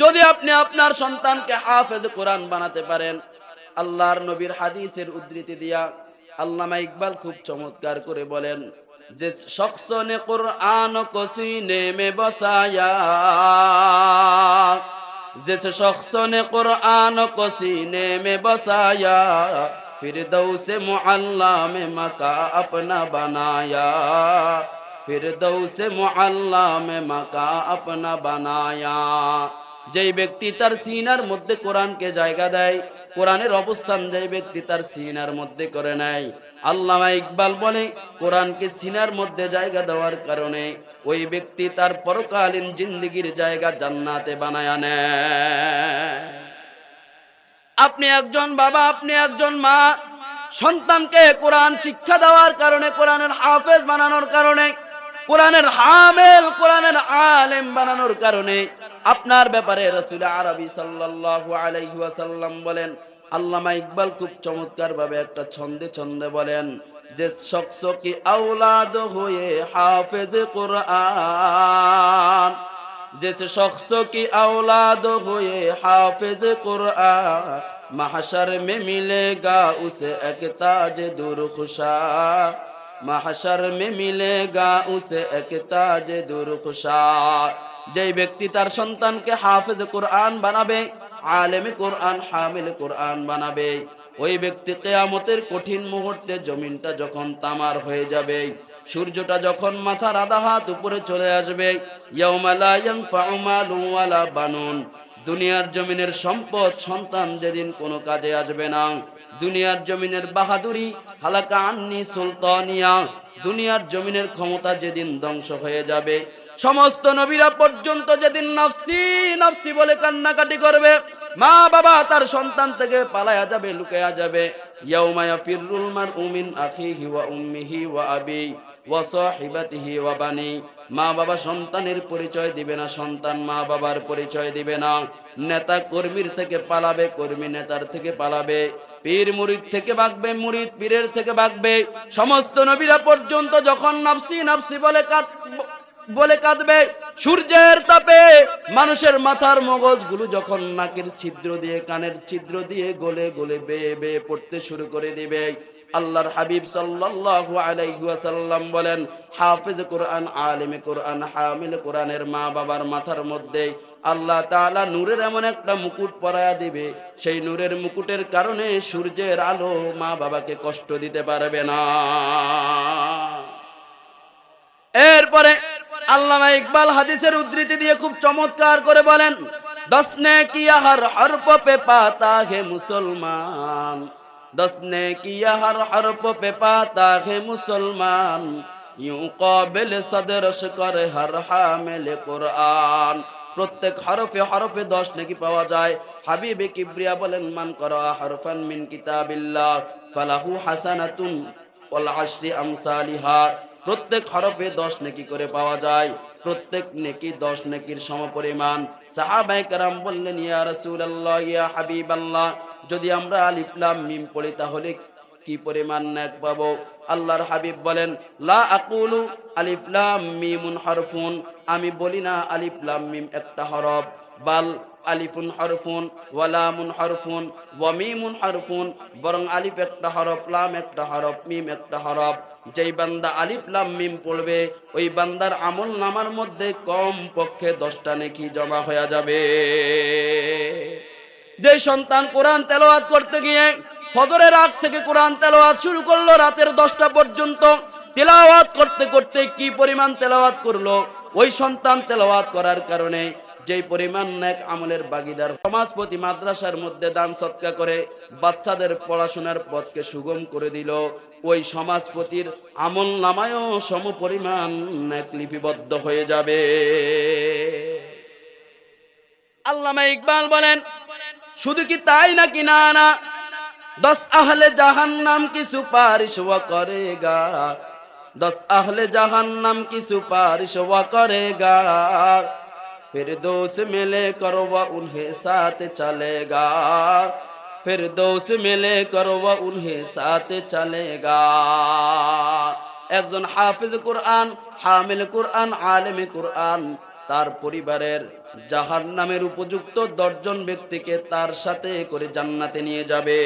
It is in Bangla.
যদি আপনি আপনার সন্তানকে হাফেজ কোরআন বানাতে পারেন, আল্লাহর নবীর হাদিসের উদ্ধৃতি দিয়া আল্লামা ইকবাল খুব চমৎকার করে বলেন, যে শখস কোরআন কসিনে নেমে বসায়া, যে শখস কোরআন কসি মে বসায়া, ফির দৌসে মোআল্লা মে মাকা আপনা বানায়া, ফির দৌসে মো আল্লাহ মে মাকা আপনা বানায়া। যেই ব্যক্তি তার সিনার মধ্যে কোরআনকে জায়গা দেয়, কোরআনের অবস্থান যেই ব্যক্তি তার সিনার মধ্যে করে নাই আল্লামা ইকবাল বলে, কোরআনকে সিনার মধ্যে জায়গা দেওয়ার কারণে ওই ব্যক্তি তার পরকালীন জিন্দিগির জায়গা জান্নাতে বানায় আনে। আপনি একজন বাবা, আপনি একজন মা, সন্তানকে কোরআন শিক্ষা দেওয়ার কারণে, কোরআনের হাফেজ বানানোর কারণে, কোরআনের হামেল, কোরআনের আলেম বানানোর কারণে আপনার ব্যাপারে রসুল আরবি সাল্লাল্লাহু আলাইসাল্লাম বলেন, আল্লামা ইকবাল খুব চমৎকার ভাবে একটা ছন্দে ছন্দে বলেন যে শখস কি আওলাদ হয়ে হাফেজ কোরআন। যে শখস কি আওলাদ হয়ে হাফেজ কোরআন। মাহাসার মে মিলেগা, উসে এক তাজ দূর খুশা মাহাসার মে মিলে গা উসে একতা যে দুরুখুশা। যেই ব্যক্তি তার সন্তানকে হাফেজ কোরআন বানাবে, আলেমে কোরআন, হামিল কোরআন বানাবে, ওই ব্যক্তি কেয়ামতের কঠিন মুহূর্তে জমিনটা যখন তামার হয়ে যাবে, সূর্যটা যখন মাথার আধা হাত উপরে চলে আসবে বানুন। দুনিয়ার জমিনের সম্পদ সন্তান যেদিন কোনো কাজে আসবে না। দুনিয়ার জমিনের বাহাদুরি, হালাকা আন্নি সুলতানিয়া। দুনিয়ার জমিনের ক্ষমতা যেদিন ধ্বংস হয়ে যাবে, সমস্ত নবীরা পর্যন্ত যেদিন নফসি নফসি বলে কান্নাকাটি করবে মা বাবা তার সন্তান থেকে পালায়া যাবে, লুকায়া যাবে। ইয়াউমা ইয়াফিরুল মারউ মিন আখিহি ওয়া উম্মিহি ওয়া আবি ওয়া সাহিবাতিহি ওয়া বানি। মা বাবা সন্তানের পরিচয় দিবে না, সন্তান মা বাবার পরিচয় দিবে না। নেতা কর্মীর থেকে পালাবে, কর্মী নেতার থেকে পালাবে। পীর মুরিদ থেকে বাঁকবে মুরিদ পীরের থেকে বাঁকবে সমস্ত নবীরা পর্যন্ত যখন নাফসি নাফসি বলে বলে কাঁদবে। সূর্যের তাপে মানুষের মাথার মগজগুলো যখন নাকের ছিদ্র দিয়ে, কানের ছিদ্র দিয়ে গলে গলে বেয়ে বেয়ে পড়তে শুরু করে দিবে। আল্লাহর হাবিব সাল্লাল্লাহু আলাইহি ওয়াসাল্লাম বলেন, হাফেজ কোরআন, আলিমে কোরআন, হামিল কোরআনের মা বাবার মাথার মধ্যে আল্লাহ তাআলা নূরের এমন একটা মুকুট পরায়া দিবে। সেই নূরের মুকুটের কারণে সূর্যের আলো মা বাবাকে কষ্ট দিতে পারবে না। এরপরে আল্লামা ইকবাল হাদিসের উদ্ধৃতি দিয়ে খুব চমৎকার করে বলেন, দশ নে কিয়া হর হরপ পে পাতা হে মুসলমান। দশ নে কিয়া হর হরপ পে পাতা হে মুসলমান। ইউ কবিল সদরস করে হর হামেলে কোরআন। প্রত্যেক হরফে হরফে দশ নাকি পাওয়া যায়। হাবিবে কিবরিয়া বলেন, মান করা হরফান মিন কিতাবিল্লাহ, ফালাহু হাসানাতুন ওয়াল আশরি আমসালিহা। প্রত্যেক হরফে দশ নেকি করে পাওয়া যায়। প্রত্যেক নেকি দশ নেকির সমপরিমাণ। সাহাবাই কারাম বললেন, ইয়া রাসূলুল্লাহ, ইয়া হাবিবাল্লাহ, যদি আমরা আলিফ লাম মিম পড়ি তাহলে কি পরিমাণ নেক পাবো? আল্লাহর হাবিব বলেন, লা আকুলু আলিফ লাম মিমুন হরফুন, আমি বলি না আলিফ লাম মিম একটা হরফ, বাল আলিফুন হরফুন, ওয়ালামুন হরফুন, ওয়ামিমুন হরফুন, বরং আলিফ একটা হরফ, লাম একটা হরফ, মিম একটা হরফ। যেই বান্দা আলিফ, লাম, মিম পড়বে, ওই বান্দার আমল নামার মধ্যে কম পক্ষে দশটা নেকি জমা হয়ে যাবে। যে সন্তান কোরআন তেলাওয়াত করতে গিয়ে ফজরের আগ থেকে কোরআন তেলাওয়াত শুরু করল, রাতের দশটা পর্যন্ত তেলাওয়াত করতে করতে কি পরিমাণ তেলাওয়াত করল, ওই সন্তান তেলাওয়াত করার কারণে যেই পরিমাণ ন্যাক আমলের বাগিদার সমাজপতি মাদ্রাসার মধ্যে দান সৎকা করে বাচ্চাদের পড়াশোনার পথকে সুগম করে দিল, ওই সমাজপতির আমল নামায়ও সম পরিমাণ লিপিবদ্ধ হয়ে যাবে। আল্লামা ইকবাল বলেন, শুধু কি তাই নাকি না না? দশ আহলে জাহান্নাম কি সুপারিশ ওয়া করেগা? দশ আহলে জাহান্নাম কি সুপারিশ ওয়া করেগা? फिर दोस्त मिले करो वह उन्हें साथ चलेगा फिर दोस्त मिले करो वह उन्हें साथ चलेगा একজন হাফিজ কোরআন হামিল কোরআন আলেম কোরআন তার পরিবারের জাহান নামের উপযুক্ত দশজন ব্যক্তিকে তার সাথে করে জান্নাতে নিয়ে যাবে